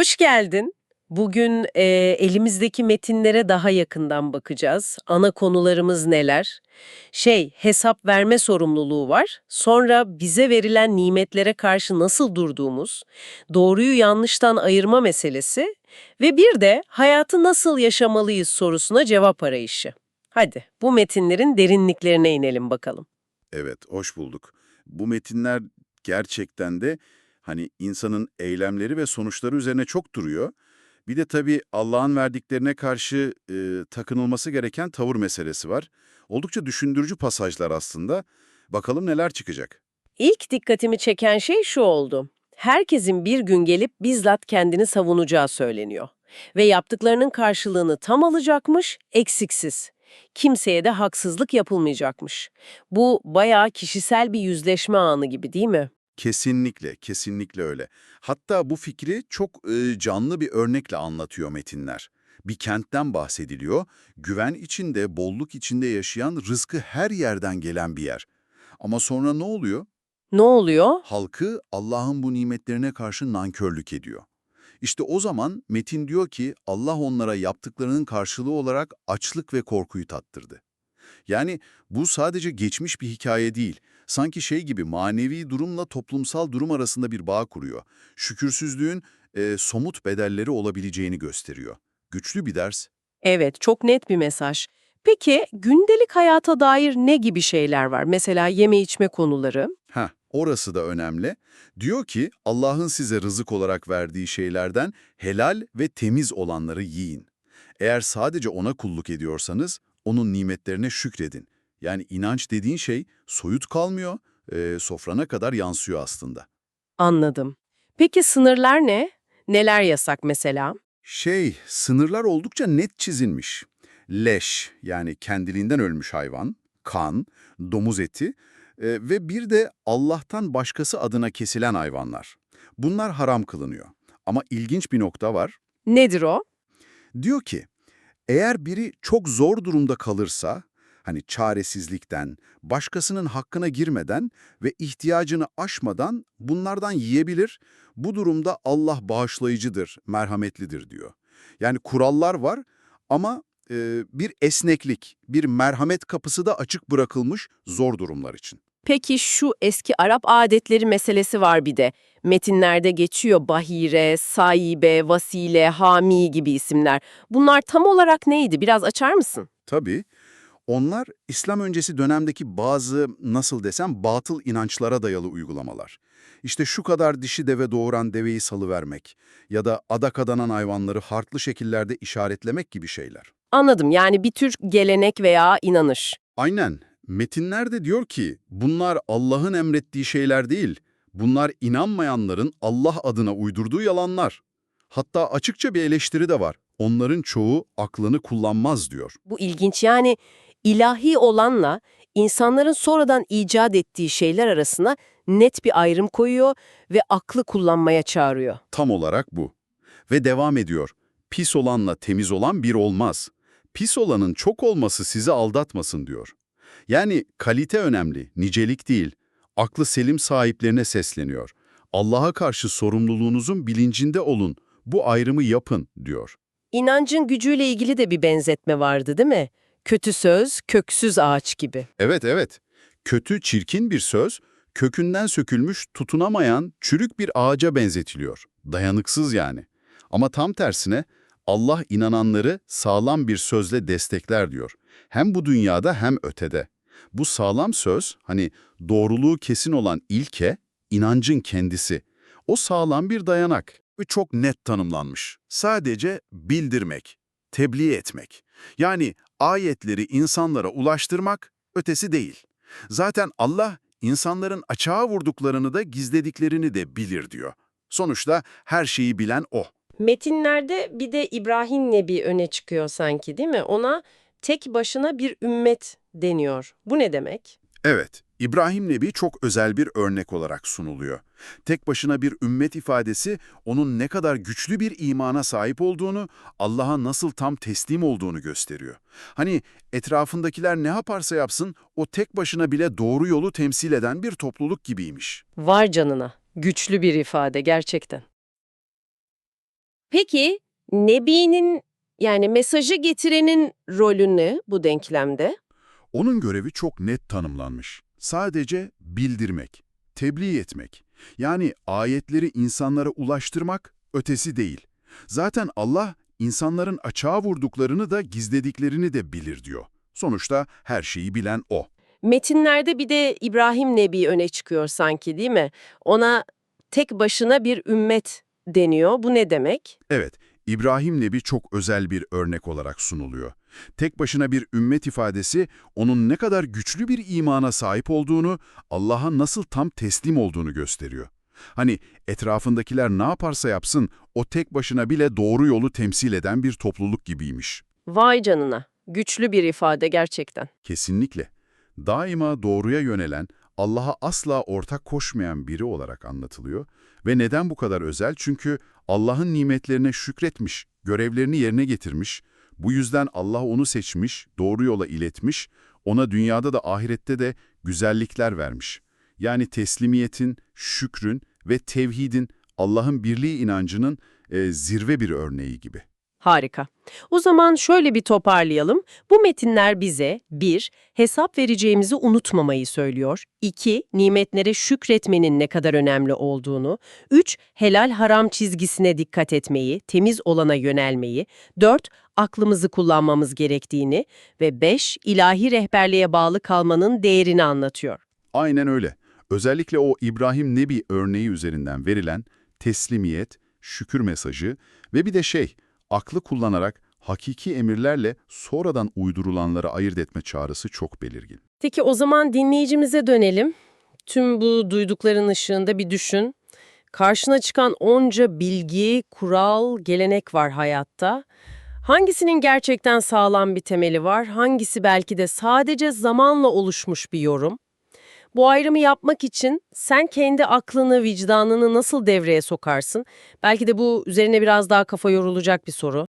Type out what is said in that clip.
Hoş geldin. Bugün e, elimizdeki metinlere daha yakından bakacağız. Ana konularımız neler? Şey, hesap verme sorumluluğu var. Sonra bize verilen nimetlere karşı nasıl durduğumuz, doğruyu yanlıştan ayırma meselesi ve bir de hayatı nasıl yaşamalıyız sorusuna cevap arayışı. Hadi bu metinlerin derinliklerine inelim bakalım. Evet, hoş bulduk. Bu metinler gerçekten de hani insanın eylemleri ve sonuçları üzerine çok duruyor. Bir de tabii Allah'ın verdiklerine karşı e, takınılması gereken tavır meselesi var. Oldukça düşündürücü pasajlar aslında. Bakalım neler çıkacak. İlk dikkatimi çeken şey şu oldu. Herkesin bir gün gelip bizzat kendini savunacağı söyleniyor. Ve yaptıklarının karşılığını tam alacakmış, eksiksiz. Kimseye de haksızlık yapılmayacakmış. Bu bayağı kişisel bir yüzleşme anı gibi değil mi? Kesinlikle, kesinlikle öyle. Hatta bu fikri çok e, canlı bir örnekle anlatıyor metinler. Bir kentten bahsediliyor, güven içinde, bolluk içinde yaşayan rızkı her yerden gelen bir yer. Ama sonra ne oluyor? Ne oluyor? Halkı Allah'ın bu nimetlerine karşı nankörlük ediyor. İşte o zaman Metin diyor ki Allah onlara yaptıklarının karşılığı olarak açlık ve korkuyu tattırdı. Yani bu sadece geçmiş bir hikaye değil. Sanki şey gibi manevi durumla toplumsal durum arasında bir bağ kuruyor. Şükürsüzlüğün e, somut bedelleri olabileceğini gösteriyor. Güçlü bir ders. Evet, çok net bir mesaj. Peki gündelik hayata dair ne gibi şeyler var? Mesela yeme içme konuları. Heh, orası da önemli. Diyor ki Allah'ın size rızık olarak verdiği şeylerden helal ve temiz olanları yiyin. Eğer sadece ona kulluk ediyorsanız onun nimetlerine şükredin. Yani inanç dediğin şey soyut kalmıyor, e, sofrana kadar yansıyor aslında. Anladım. Peki sınırlar ne? Neler yasak mesela? Şey, sınırlar oldukça net çizilmiş. Leş, yani kendiliğinden ölmüş hayvan, kan, domuz eti e, ve bir de Allah'tan başkası adına kesilen hayvanlar. Bunlar haram kılınıyor. Ama ilginç bir nokta var. Nedir o? Diyor ki, eğer biri çok zor durumda kalırsa, hani çaresizlikten, başkasının hakkına girmeden ve ihtiyacını aşmadan bunlardan yiyebilir, bu durumda Allah bağışlayıcıdır, merhametlidir diyor. Yani kurallar var ama e, bir esneklik, bir merhamet kapısı da açık bırakılmış zor durumlar için. Peki şu eski Arap adetleri meselesi var bir de. Metinlerde geçiyor bahire, sahibe, vasile, hami gibi isimler. Bunlar tam olarak neydi? Biraz açar mısın? Tabii. Onlar İslam öncesi dönemdeki bazı nasıl desem batıl inançlara dayalı uygulamalar. İşte şu kadar dişi deve doğuran deveyi salıvermek ya da adak adanan hayvanları farklı şekillerde işaretlemek gibi şeyler. Anladım. Yani bir tür gelenek veya inanış. Aynen. Metinler de diyor ki bunlar Allah'ın emrettiği şeyler değil. Bunlar inanmayanların Allah adına uydurduğu yalanlar. Hatta açıkça bir eleştiri de var. Onların çoğu aklını kullanmaz diyor. Bu ilginç. Yani ilahi olanla insanların sonradan icat ettiği şeyler arasına net bir ayrım koyuyor ve aklı kullanmaya çağırıyor. Tam olarak bu. Ve devam ediyor. Pis olanla temiz olan bir olmaz. Pis olanın çok olması sizi aldatmasın diyor. Yani kalite önemli, nicelik değil. Aklı selim sahiplerine sesleniyor. Allah'a karşı sorumluluğunuzun bilincinde olun. Bu ayrımı yapın diyor. İnancın gücüyle ilgili de bir benzetme vardı değil mi? Kötü söz, köksüz ağaç gibi. Evet evet. Kötü, çirkin bir söz, kökünden sökülmüş, tutunamayan, çürük bir ağaca benzetiliyor. Dayanıksız yani. Ama tam tersine Allah inananları sağlam bir sözle destekler diyor. Hem bu dünyada hem ötede. Bu sağlam söz, hani doğruluğu kesin olan ilke, inancın kendisi. O sağlam bir dayanak ve çok net tanımlanmış. Sadece bildirmek, tebliğ etmek. Yani ayetleri insanlara ulaştırmak ötesi değil. Zaten Allah insanların açığa vurduklarını da gizlediklerini de bilir diyor. Sonuçta her şeyi bilen O. Metinlerde bir de İbrahim Nebi öne çıkıyor sanki değil mi? Ona tek başına bir ümmet deniyor. Bu ne demek? Evet, İbrahim Nebi çok özel bir örnek olarak sunuluyor. Tek başına bir ümmet ifadesi onun ne kadar güçlü bir imana sahip olduğunu, Allah'a nasıl tam teslim olduğunu gösteriyor. Hani etrafındakiler ne yaparsa yapsın o tek başına bile doğru yolu temsil eden bir topluluk gibiymiş. Var canına. Güçlü bir ifade gerçekten. Peki Nebi'nin yani mesajı getirenin rolü ne bu denklemde? Onun görevi çok net tanımlanmış. Sadece bildirmek, tebliğ etmek. Yani ayetleri insanlara ulaştırmak ötesi değil. Zaten Allah insanların açığa vurduklarını da gizlediklerini de bilir diyor. Sonuçta her şeyi bilen O. Metinlerde bir de İbrahim Nebi öne çıkıyor sanki değil mi? Ona tek başına bir ümmet deniyor. Bu ne demek? Evet, İbrahim Nebi çok özel bir örnek olarak sunuluyor. Tek başına bir ümmet ifadesi onun ne kadar güçlü bir imana sahip olduğunu, Allah'a nasıl tam teslim olduğunu gösteriyor. Hani etrafındakiler ne yaparsa yapsın o tek başına bile doğru yolu temsil eden bir topluluk gibiymiş. Vay canına. Güçlü bir ifade gerçekten. Kesinlikle. Daima doğruya yönelen, Allah'a asla ortak koşmayan biri olarak anlatılıyor. Ve neden bu kadar özel? Çünkü Allah'ın nimetlerine şükretmiş, görevlerini yerine getirmiş. Bu yüzden Allah onu seçmiş, doğru yola iletmiş, ona dünyada da ahirette de güzellikler vermiş. Yani teslimiyetin, şükrün ve tevhidin, Allah'ın birliği inancının e, zirve bir örneği gibi. Harika. O zaman şöyle bir toparlayalım. Bu metinler bize 1. Hesap vereceğimizi unutmamayı söylüyor. 2. Nimetlere şükretmenin ne kadar önemli olduğunu. 3. Helal haram çizgisine dikkat etmeyi, temiz olana yönelmeyi. 4. Aklımızı kullanmamız gerektiğini. Ve 5. ilahi rehberliğe bağlı kalmanın değerini anlatıyor. Aynen öyle. Özellikle o İbrahim Nebi örneği üzerinden verilen teslimiyet, şükür mesajı ve bir de şey, aklı kullanarak hakiki emirlerle sonradan uydurulanları ayırt etme çağrısı çok belirgin. Peki o zaman dinleyicimize dönelim. Tüm bu duydukların ışığında bir düşün. Karşına çıkan onca bilgi, kural, gelenek var hayatta. Hangisinin gerçekten sağlam bir temeli var, hangisi belki de sadece zamanla oluşmuş bir yorum? Bu ayrımı yapmak için sen kendi aklını, vicdanını nasıl devreye sokarsın? Belki de bu üzerine biraz daha kafa yorulacak bir soru.